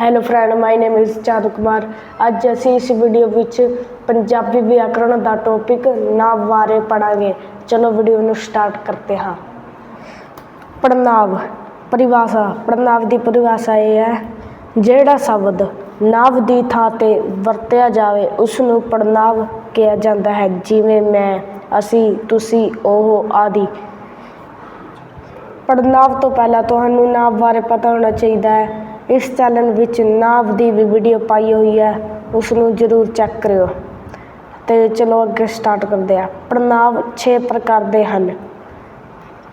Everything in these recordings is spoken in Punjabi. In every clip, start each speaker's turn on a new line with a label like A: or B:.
A: Hello friend my name is Chand Kumar ਅੱਜ ਅਸੀਂ ਇਸ ਵੀਡੀਓ ਵਿੱਚ ਪੰਜਾਬੀ ਵਿਆਕਰਣ ਦਾ ਟੌਪਿਕ ਨਾਂਵ ਬਾਰੇ ਪੜਾਂਗੇ ਚਲੋ ਵੀਡੀਓ ਨੂੰ ਸਟਾਰਟ ਕਰਦੇ ਹਾਂ। ਪੜਨਾਵ ਪਰਿਭਾਸ਼ਾ ਪੜਨਾਵ ਦੀ ਪਰਿਭਾਸ਼ਾ ਇਹ ਹੈ, ਜਿਹੜਾ ਸ਼ਬਦ ਨਾਂਵ ਦੀ ਥਾਂ ਤੇ ਵਰਤਿਆ ਜਾਵੇ ਉਸ ਨੂੰ ਪੜਨਾਂਵ ਕਿਹਾ ਜਾਂਦਾ ਹੈ। ਜਿਵੇਂ ਮੈਂ, ਅਸੀਂ, ਤੁਸੀਂ, ਉਹ, ਆਦਿ। ਪੜਨਾਵ ਤੋਂ ਪਹਿਲਾਂ ਤੁਹਾਨੂੰ ਨਾਂਵ ਬਾਰੇ ਪਤਾ ਹੋਣਾ ਚਾਹੀਦਾ ਹੈ। ਇਸ ਚੈਨਲ ਵਿੱਚ ਨਾਂਵ ਦੀ ਵੀ ਵੀਡੀਓ ਪਾਈ ਹੋਈ ਹੈ। ਉਸ ਨੂੰ ਜ਼ਰੂਰ ਚੈੱਕ ਕਰਿਓ। ਤੇ ਚਲੋ ਅੱਗੇ ਸਟਾਰਟ ਕਰਦੇ ਹਾਂ। ਪੜਨਾਵ 6 ਪ੍ਰਕਾਰ ਦੇ ਹਨ।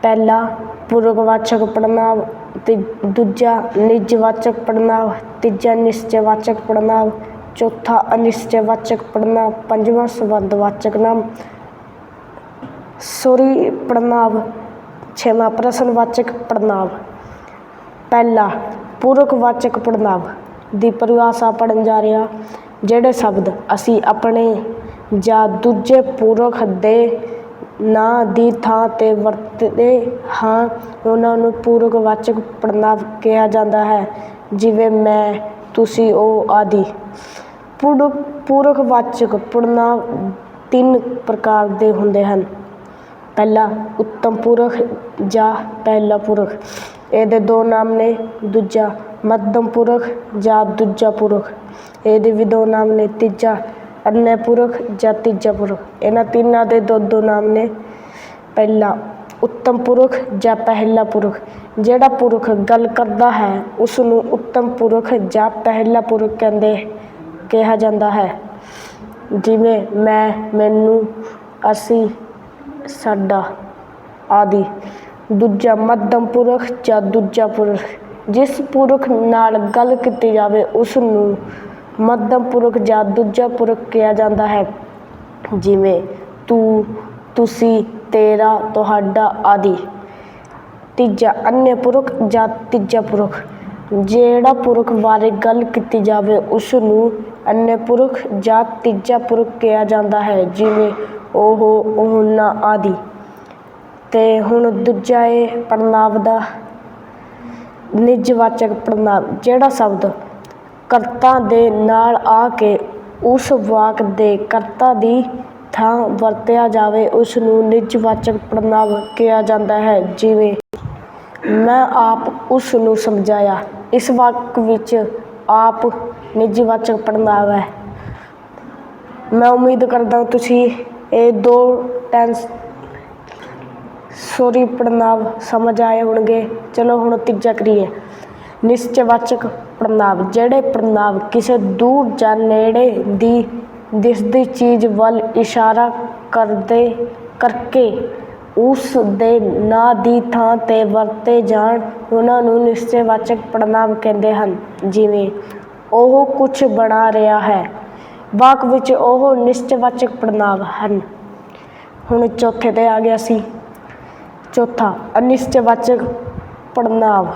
A: ਪਹਿਲਾ ਪੂਰਕਵਾਚਕ ਪੜਨਾਵ ਤੇ ਦੂਜਾ ਨਿਜਵਾਚਕ ਪੜਨਾਵ ਤੀਜਾ ਨਿਸ਼ਚੈਵਾਚਕ ਪੜਨਾਵ ਚੌਥਾ ਅਨਿਸ਼ਚੈਵਾਚਕ ਪੜਨਾਵ ਪੰਜਵਾਂ ਸੰਬੰਧਵਾਚਕ ਨਾਮ। ਸੂਰੀ ਪੜਨਾਵ ਛੇਵਾਂ ਪ੍ਰਸ਼ਨਵਾਚਕ ਪੜਨਾਵ ਪਹਿਲਾ ਪੂਰਕਵਾਚਕ ਪੜਨਾਵ ਦੀ ਪਰਿਭਾਸ਼ਾ ਪੜਨ ਜਾ ਰਿਹਾ ਜਿਹੜੇ ਸ਼ਬਦ ਅਸੀਂ ਆਪਣੇ ਜਾਂ ਦੂਜੇ ਪੂਰਕ ਦੇ ਨਾਂ ਦੀ ਥਾਂ ਤੇ ਵਰਤਦੇ ਹਾਂ, ਉਹਨਾਂ ਨੂੰ ਪੂਰਕਵਾਚਕ ਪੜਨਾਵ ਕਿਹਾ ਜਾਂਦਾ ਹੈ, ਜਿਵੇਂ ਮੈਂ, ਤੁਸੀਂ, ਉਹ ਆਦਿ। ਪੂਰਕ ਪੂਰਕਵਾਚਕ ਪੜਨਾਵ ਤਿੰਨ ਪ੍ਰਕਾਰ ਦੇ ਹੁੰਦੇ ਹਨ। ਪਹਿਲਾ ਉੱਤਮ ਪੁਰਖ ਜਾਂ ਪਹਿਲਾ ਪੁਰਖ। ਇਹਦੇ ਦੋ ਨਾਮ ਨੇ, ਦੂਜਾ ਮੱਧਮ ਪੁਰਖ ਜਾਂ ਦੂਜਾ ਪੁਰਖ। ਇਹਦੇ ਵੀ ਦੋ ਨਾਮ ਨੇ, ਤੀਜਾ ਅਨਯ ਪੁਰਖ ਜਾਂ ਤੀਜਾ ਪੁਰਖ। ਇਹਨਾਂ ਤਿੰਨਾਂ ਦੇ ਦੋ ਦੋ ਨਾਮ ਨੇ, ਪਹਿਲਾ ਉੱਤਮ ਪੁਰਖ ਜਾਂ ਪਹਿਲਾ ਪੁਰਖ। ਜਿਹੜਾ ਪੁਰਖ ਗੱਲ ਕਰਦਾ ਹੈ ਉਸ ਨੂੰ ਉੱਤਮ ਪੁਰਖ ਜਾਂ ਪਹਿਲਾ ਪੁਰਖ ਕਹਿੰਦੇ, ਕਿਹਾ ਜਾਂਦਾ ਹੈ। ਜਿਵੇਂ, ਮੈਂ, ਮੈਨੂੰ, ਅਸੀਂ ਸਾਡਾ ਆਦਿ। ਦੂਜਾ ਮੱਧਮ ਪੁਰਖ ਜਾਂ ਦੂਜਾ ਪੁਰਖ। ਜਿਸ ਪੁਰਖ ਨਾਲ ਗੱਲ ਕੀਤੀ ਜਾਵੇ ਉਸ ਨੂੰ ਮੱਧਮ ਪੁਰਖ ਜਾਂ ਦੂਜਾ ਪੁਰਖ ਕਿਹਾ ਜਾਂਦਾ ਹੈ। ਜਿਵੇਂ, ਤੂੰ, ਤੁਸੀਂ, ਤੇਰਾ, ਤੁਹਾਡਾ ਆਦਿ। ਤੀਜਾ, ਅਨਯ ਪੁਰਖ ਜਾਂ ਤੀਜਾ ਪੁਰਖ। ਜਿਹੜਾ ਪੁਰਖ ਬਾਰੇ ਗੱਲ ਕੀਤੀ ਜਾਵੇ ਉਸ ਨੂੰ ਅਨਯ ਪੁਰਖ ਜਾਂ ਤੀਜਾ ਪੁਰਖ ਕਿਹਾ ਜਾਂਦਾ ਹੈ। ਜਿਵੇਂ ਉਹ ਉਹਨਾਂ ਆਦਿ। ਅਤੇ ਹੁਣ ਦੂਜਾ ਇਹ ਪੜਨਾਂਵ ਦਾ ਨਿਜਵਾਚਕ ਪੜਨਾਵ ਜਿਹੜਾ ਸ਼ਬਦ ਕਰਤਾ ਦੇ ਨਾਲ ਆ ਕੇ ਉਸ ਵਾਕ ਦੇ ਕਰਤਾ ਦੀ ਥਾਂ ਵਰਤਿਆ ਜਾਵੇ ਉਸ ਨੂੰ ਨਿਜਵਾਚਕ ਪੜਨਾਂਵ ਕਿਹਾ ਜਾਂਦਾ ਹੈ। ਜਿਵੇਂ, ਮੈਂ ਆਪ ਉਸ ਨੂੰ ਸਮਝਾਇਆ। ਇਸ ਵਾਕ ਵਿੱਚ ਆਪ ਨਿਜਵਾਚਕ ਪੜਨਾਂਵ ਹੈ। ਮੈਂ ਉਮੀਦ ਕਰਦਾ ਤੁਸੀਂ ਇਹ ਦੋ ਟੈਂਸ ਸੋਰੀ ਪੜਨਾਂਵ ਸਮਝ ਆਏ ਹੋਣਗੇ। ਚਲੋ ਹੁਣ ਤੀਜਾ ਕਰੀਏ। ਨਿਸ਼ਚਵਾਚਕ ਪੜਨਾਂਵ ਜਿਹੜੇ ਪੜਨਾਂਵ ਕਿਸੇ ਦੂਰ ਜਾਂ ਨੇੜੇ ਦੀ ਦਿਸਦੀ ਚੀਜ਼ ਵੱਲ ਇਸ਼ਾਰਾ ਕਰਦੇ ਕਰਕੇ ਉਸ ਦੇ ਨਾਂ ਦੀ ਥਾਂ ਤੇ ਵਰਤੇ ਜਾਣ, ਉਹਨਾਂ ਨੂੰ ਨਿਸ਼ਚੈਵਾਚਕ ਪੜਨਾਂਵ ਕਹਿੰਦੇ ਹਨ। ਜਿਵੇਂ, ਉਹ ਕੁਝ ਬਣਾ ਰਿਹਾ ਹੈ। ਵਾਕ ਵਿੱਚ ਉਹ ਨਿਸ਼ਚਵਾਚਕ ਪੜਨਾਵ ਹਨ। ਹੁਣ ਚੌਥੇ ਤੇ ਆ ਗਿਆ ਸੀ। ਚੌਥਾ, ਅਨਿਸ਼ਚਵਾਚਕ ਪੜਨਾਵ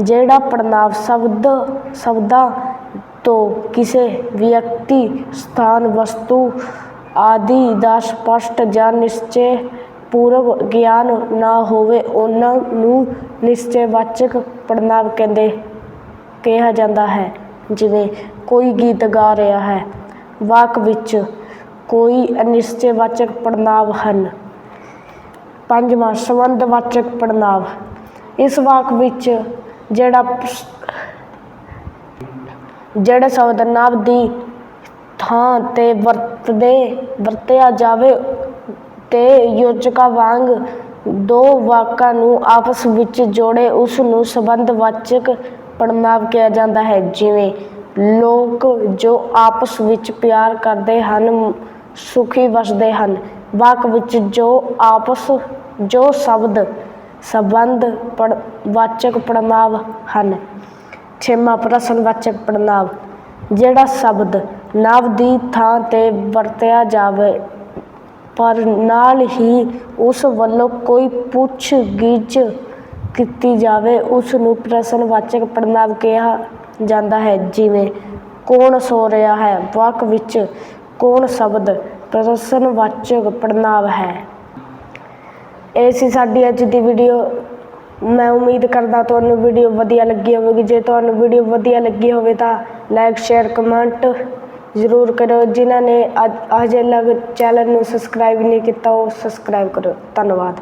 A: ਜਿਹੜਾ ਪੜਨਾਵ ਸ਼ਬਦ, ਸ਼ਬਦਾਂ ਤੋਂ ਕਿਸੇ ਵਿਅਕਤੀ, ਸਥਾਨ, ਵਸਤੂ ਆਦਿ ਦਾ ਸਪਸ਼ਟ ਜਾਂ ਨਿਸ਼ਚੈ ਪੂਰਵ ਗਿਆਨ ਨਾ ਹੋਵੇ, ਉਹਨਾਂ ਨੂੰ ਨਿਸ਼ਚੈਵਾਚਕ ਪੜਨਾਵ ਕਹਿੰਦੇ, ਕਿਹਾ ਜਾਂਦਾ ਹੈ। ਜਿਵੇਂ, ਕੋਈ ਗੀਤ ਗਾ ਰਿਹਾ ਹੈ ਵਾਕ ਵਿੱਚ ਕੋਈ ਅਨਿਸ਼ਚੈਵਾਚਕ ਪੜਨਾਂਵ ਹਨ। ਪੰਜਵਾਂ ਸੰਬੰਧਵਾਚਕ ਪੜਨਾਂਵ ਇਸ ਵਾਕ ਵਿੱਚ ਜਿਹੜਾ ਜਿਹੜੇ ਸ਼ਬਦ ਨਾਮ ਦੀ ਥਾਂ ਤੇ ਵਰਤਦੇ, ਵਰਤਿਆ ਜਾਵੇ ਤੇ ਯੋਜਕਾਂ ਵਾਂਗ ਦੋ ਵਾਕਾਂ ਨੂੰ ਆਪਸ ਵਿੱਚ ਜੋੜੇ, ਉਸ ਨੂੰ ਸੰਬੰਧਵਾਚਕ ਪੜਨਾਂਵ ਕਿਹਾ ਜਾਂਦਾ ਹੈ। ਜਿਵੇਂ ਲੋਕ ਜੋ ਆਪਸ ਵਿੱਚ ਪਿਆਰ ਕਰਦੇ ਹਨ, ਸੁਖੀ ਵਸਦੇ ਹਨ। ਵਾਕ ਵਿੱਚ ਜੋ ਆਪਸ, ਜੋ ਸ਼ਬਦ, ਸੰਬੰਧ ਪੜ, ਵਾਚਕ ਪੜਨਾਂਵ ਹਨ। ਛੇਵਾਂ ਪ੍ਰਸ਼ਨਵਾਚਕ ਪੜਨਾਵ ਜਿਹੜਾ ਸ਼ਬਦ ਨਾਂਵ ਦੀ ਥਾਂ ਤੇ ਵਰਤਿਆ ਜਾਵੇ, ਪਰ ਨਾਲ ਹੀ ਉਸ ਵੱਲੋਂ ਕੋਈ ਪੁੱਛ ਗਿੱਛ ਕੀਤੀ ਜਾਵੇ ਉਸ ਨੂੰ ਪ੍ਰਸ਼ਨਵਾਚਕ ਪੜਨਾਂਵ ਕਿਹਾ ਜਾਂਦਾ ਹੈ। ਜਿਵੇਂ, ਕੌਣ ਸੋ ਰਿਹਾ ਹੈ? ਵਾਕ ਵਿੱਚ ਕੌਣ ਸ਼ਬਦ ਪ੍ਰਸ਼ਨਵਾਚਕ ਪੜਨਾਂਵ ਹੈ? ਇਹ ਸੀ ਸਾਡੀ ਅੱਜ ਦੀ ਵੀਡੀਓ ਮੈਂ ਉਮੀਦ ਕਰਦਾ ਤੁਹਾਨੂੰ ਵੀਡੀਓ ਵਧੀਆ ਲੱਗੀ ਹੋਵੇਗੀ। ਜੇ ਤੁਹਾਨੂੰ ਵੀਡੀਓ ਵਧੀਆ ਲੱਗੀ ਹੋਵੇ ਤਾਂ ਲਾਈਕ ਸ਼ੇਅਰ ਕਮੈਂਟ ਜ਼ਰੂਰ ਕਰੋ ਜਿਨ੍ਹਾਂ ਨੇ ਅੱਜ- ਅਜੇ ਲਗ ਚੈਨਲ ਨੂੰ ਸਬਸਕ੍ਰਾਈਬ ਨਹੀਂ ਕੀਤਾ, ਉਹ ਸਬਸਕ੍ਰਾਈਬ ਕਰੋ ਧੰਨਵਾਦ।